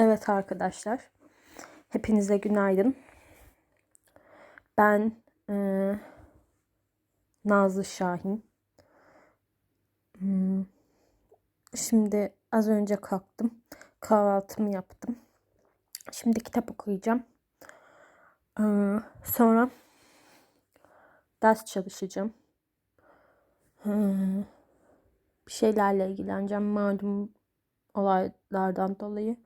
Evet arkadaşlar. Hepinize günaydın. Ben eee, Nazlı Şahin. Hmm, Şimdi az önce kalktım. Kahvaltımı yaptım. Şimdi kitap okuyacağım. Eee, Sonra ders çalışacağım. Hmm, Bir şeylerle ilgileneceğim. Malum olaylardan dolayı.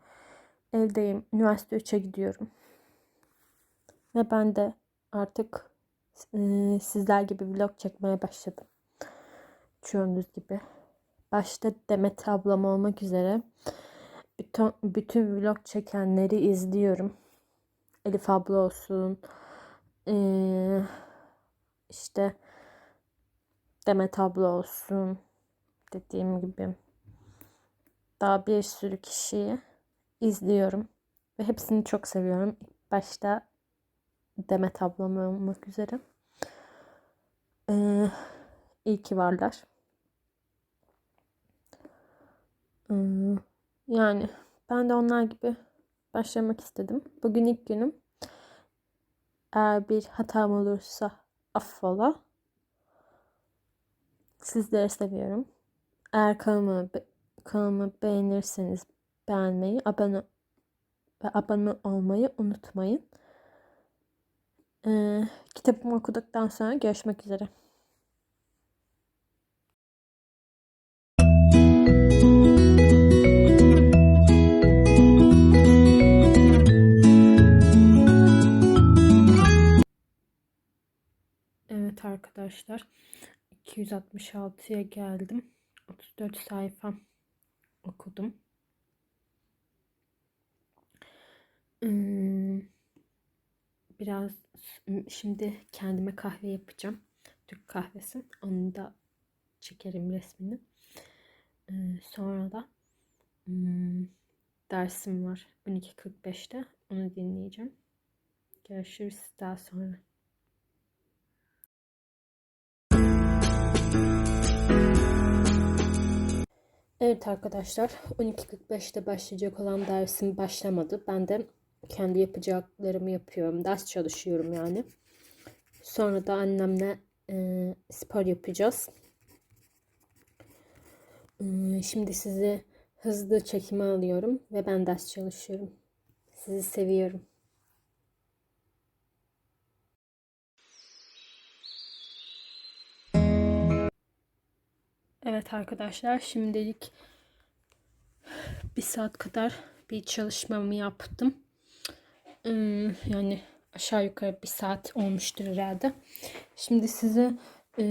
Evdeyim. Üniversite 3'e gidiyorum. Ve ben de artık e, sizler gibi vlog çekmeye başladım. Çoğunuz gibi. Başta Demet ablam olmak üzere bütün, bütün vlog çekenleri izliyorum. Elif abla olsun. e, işte Demet abla olsun. Dediğim gibi. Daha bir sürü kişiyi izliyorum. Ve hepsini çok seviyorum. Başta Demet ablam olmak üzere. Ee, iyi ki varlar. Ee, yani ben de onlar gibi başlamak istedim. Bugün ilk günüm. Eğer bir hatam olursa affola. Sizleri seviyorum. Eğer kanalımı, be- kanalımı beğenirseniz beğenmeyi, abone ve abone olmayı unutmayın. Ee, kitabımı okuduktan sonra görüşmek üzere. Evet arkadaşlar 266'ya geldim. 34 sayfa okudum. Hmm, Biraz şimdi kendime kahve yapacağım. Türk kahvesi. Onu da çekerim resmini. Sonra da dersim var 12.45'te. Onu dinleyeceğim. Görüşürüz daha sonra. Evet arkadaşlar 12.45'te başlayacak olan dersim başlamadı. Ben de kendi yapacaklarımı yapıyorum. Ders çalışıyorum yani. Sonra da annemle e, spor yapacağız. E, şimdi sizi hızlı çekime alıyorum ve ben ders çalışıyorum. Sizi seviyorum. Evet arkadaşlar şimdilik bir saat kadar bir çalışmamı yaptım. Yani aşağı yukarı bir saat olmuştur herhalde. Şimdi size e,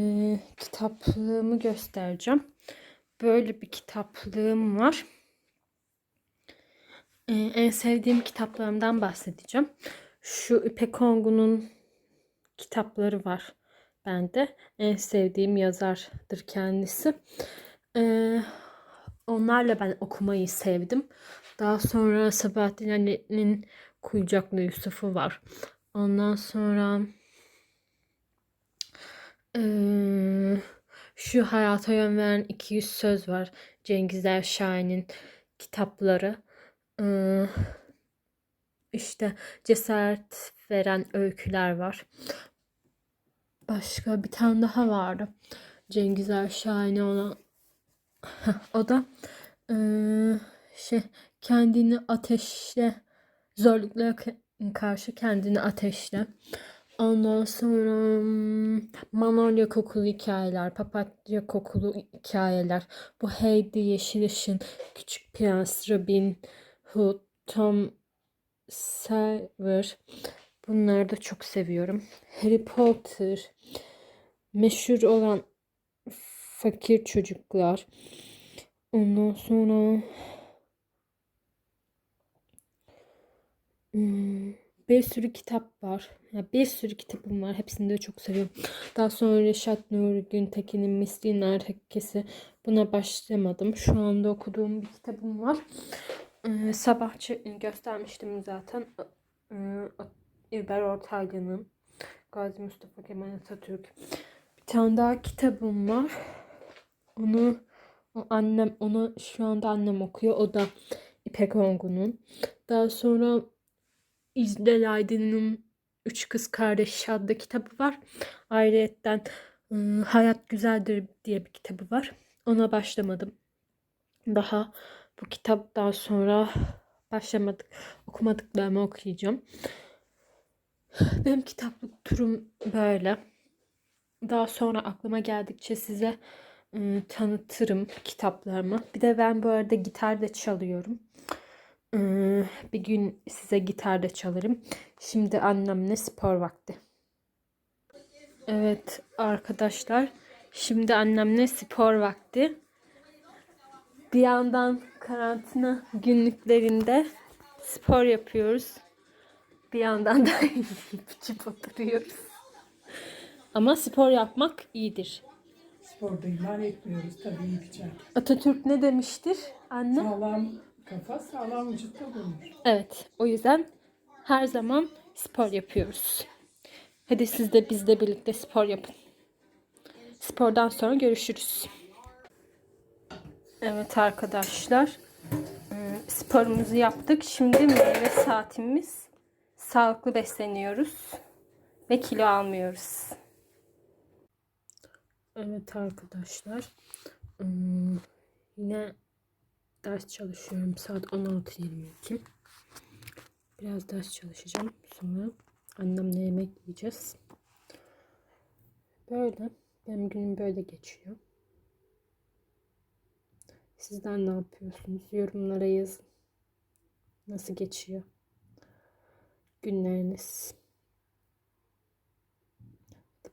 kitaplığımı göstereceğim. Böyle bir kitaplığım var. E, en sevdiğim kitaplarımdan bahsedeceğim. Şu İpek Ongun'un kitapları var bende. En sevdiğim yazardır kendisi. E, onlarla ben okumayı sevdim. Daha sonra Sabahattin Ali'nin Kuyucaklı Yusuf'u var. Ondan sonra eee, şu Hayata Yön Veren 200 Söz var. Cengiz Erşahin'in kitapları. Eee, işte cesaret veren öyküler var. Başka bir tane daha vardı. Cengiz Erşahin'e olan o da eee, şey kendini ateşle zorluklara ka- karşı kendini ateşle. Ondan sonra hmm, Manolya kokulu hikayeler, papatya kokulu hikayeler. Bu Heidi, Yeşil Işın, Küçük Prens, Robin Hood, Tom Sawyer. Bunları da çok seviyorum. Harry Potter, meşhur olan fakir çocuklar. Ondan sonra bir sürü kitap var. Ya bir sürü kitabım var. Hepsini de çok seviyorum. Daha sonra Reşat Nuri Güntekin'in Misli'nin Erkeksi. Buna başlamadım. Şu anda okuduğum bir kitabım var. Ee, sabah çe- göstermiştim zaten. Ee, İlber Ortaylı'nın Gazi Mustafa Kemal Atatürk. Bir tane daha kitabım var. Onu annem onu şu anda annem okuyor. O da İpek Ongun'un. Daha sonra İclal Aydın'ın Üç Kız Kardeş adlı kitabı var. Ayrıyetten ıı, Hayat Güzeldir diye bir kitabı var. Ona başlamadım. Daha bu kitaptan sonra başlamadık. Okumadıklarımı okuyacağım. Benim kitaplık turum böyle. Daha sonra aklıma geldikçe size ıı, tanıtırım kitaplarımı. Bir de ben bu arada gitar da çalıyorum. Iı, bir gün size gitar da çalarım. Şimdi annemle spor vakti. Evet arkadaşlar. Şimdi annemle spor vakti. Bir yandan karantina günlüklerinde spor yapıyoruz. Bir yandan da içip oturuyoruz. Ama spor yapmak iyidir. Sporda ihmal etmiyoruz tabii yiyecek. Atatürk ne demiştir anne? Sağlam kafa sağlam vücutta bulunur. Evet, o yüzden her zaman spor yapıyoruz. Hadi siz de biz de birlikte spor yapın. Spordan sonra görüşürüz. Evet arkadaşlar, ıı, sporumuzu yaptık. Şimdi meyve saatimiz. Sağlıklı besleniyoruz ve kilo almıyoruz. Evet arkadaşlar, ıı, yine ders çalışıyorum. Saat 16.22. Biraz ders çalışacağım. Sonra annemle yemek yiyeceğiz. Böyle. Benim günüm böyle geçiyor. Sizler ne yapıyorsunuz? Yorumlara yazın. Nasıl geçiyor? Günleriniz.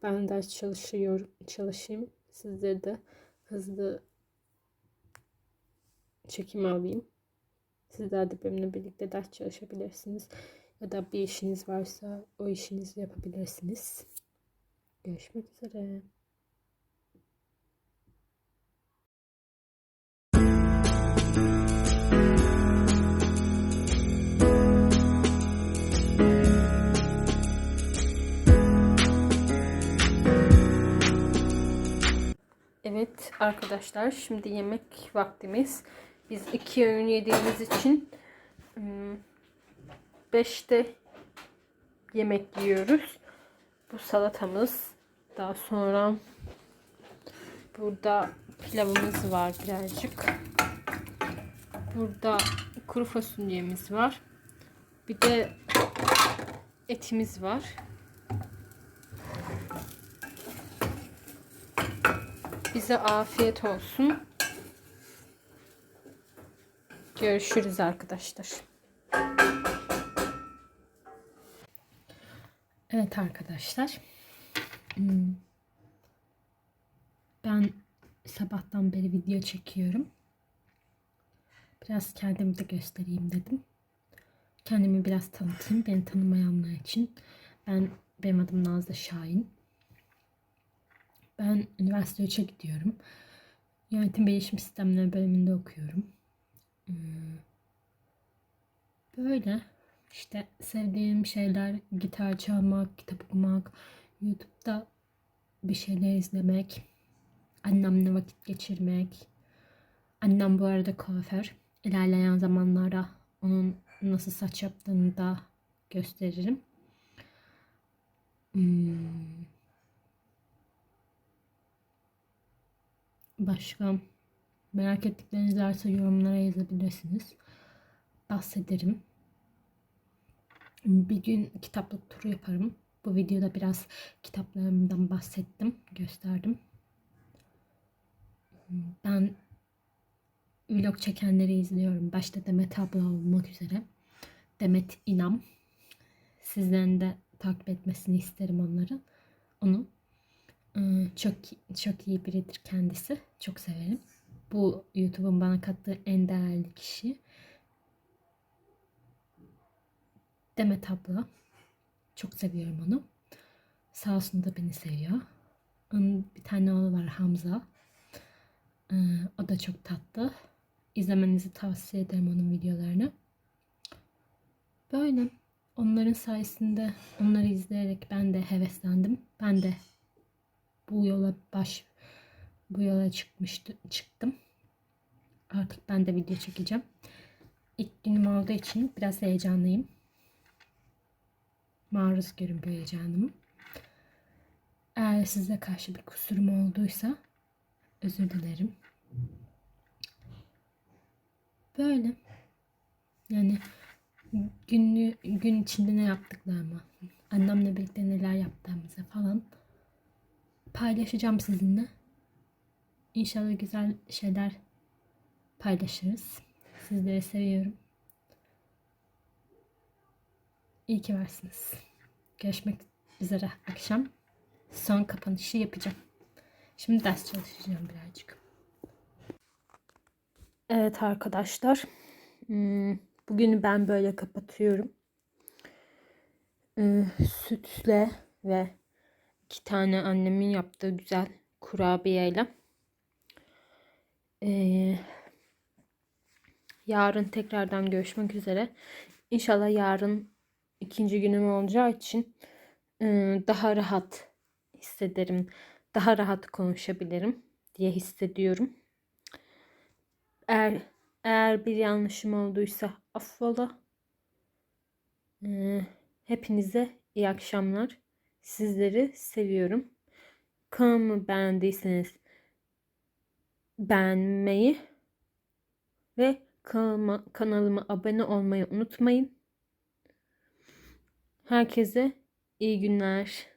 Ben ders çalışıyorum, çalışayım. Sizleri de hızlı çekim alayım. Sizler de benimle birlikte ders çalışabilirsiniz. Ya da bir işiniz varsa o işinizi yapabilirsiniz. Görüşmek üzere. Evet arkadaşlar şimdi yemek vaktimiz. Biz iki öğün yediğimiz için 5'te yemek yiyoruz. Bu salatamız. Daha sonra burada pilavımız var birazcık. Burada kuru fasulyemiz var. Bir de etimiz var. Bize afiyet olsun. Görüşürüz arkadaşlar. Evet arkadaşlar. Hmm. Ben sabahtan beri video çekiyorum. Biraz kendimi de göstereyim dedim. Kendimi biraz tanıtayım. Beni tanımayanlar için. Ben benim adım Nazlı Şahin. Ben üniversite 3'e gidiyorum. Yönetim bilişim sistemleri bölümünde okuyorum. Hmm. Böyle işte sevdiğim şeyler gitar çalmak, kitap okumak, YouTube'da bir şeyler izlemek, annemle vakit geçirmek. Annem bu arada kuaför. İlerleyen zamanlarda onun nasıl saç yaptığını da gösteririm. Hmm. Başka merak ettikleriniz varsa yorumlara yazabilirsiniz. Bahsederim. Bir gün kitaplık turu yaparım. Bu videoda biraz kitaplarımdan bahsettim, gösterdim. Ben vlog çekenleri izliyorum. Başta Demet abla olmak üzere. Demet İnam. Sizlerin de takip etmesini isterim onları. Onu ee, çok çok iyi biridir kendisi. Çok severim. Bu YouTube'un bana kattığı en değerli kişi. Demet abla. Çok seviyorum onu. Sağ olsun da beni seviyor. Onun bir tane oğlu var Hamza. Ee, o da çok tatlı. İzlemenizi tavsiye ederim onun videolarını. Böyle. Onların sayesinde onları izleyerek ben de heveslendim. Ben de bu yola baş bu yola çıkmıştı çıktım. Artık ben de video çekeceğim. İlk günüm olduğu için biraz heyecanlıyım. Maruz görün bu heyecanımı. Eğer size karşı bir kusurum olduysa özür dilerim. Böyle. Yani günlü, gün içinde ne yaptıklarımı, annemle birlikte neler yaptığımızı falan paylaşacağım sizinle. İnşallah güzel şeyler paylaşırız. Sizleri seviyorum. İyi ki varsınız. Görüşmek üzere akşam. Son kapanışı yapacağım. Şimdi ders çalışacağım birazcık. Evet arkadaşlar. Hmm, Bugünü ben böyle kapatıyorum. Ee, Sütle ve iki tane annemin yaptığı güzel kurabiyeyle. Ee, yarın tekrardan görüşmek üzere. İnşallah yarın ikinci günüm olacağı için e, daha rahat hissederim. Daha rahat konuşabilirim diye hissediyorum. Eğer eğer bir yanlışım olduysa affola. Ee, hepinize iyi akşamlar. Sizleri seviyorum. Kanalımı beğendiyseniz beğenmeyi ve kanalıma, kanalıma abone olmayı unutmayın. Herkese iyi günler.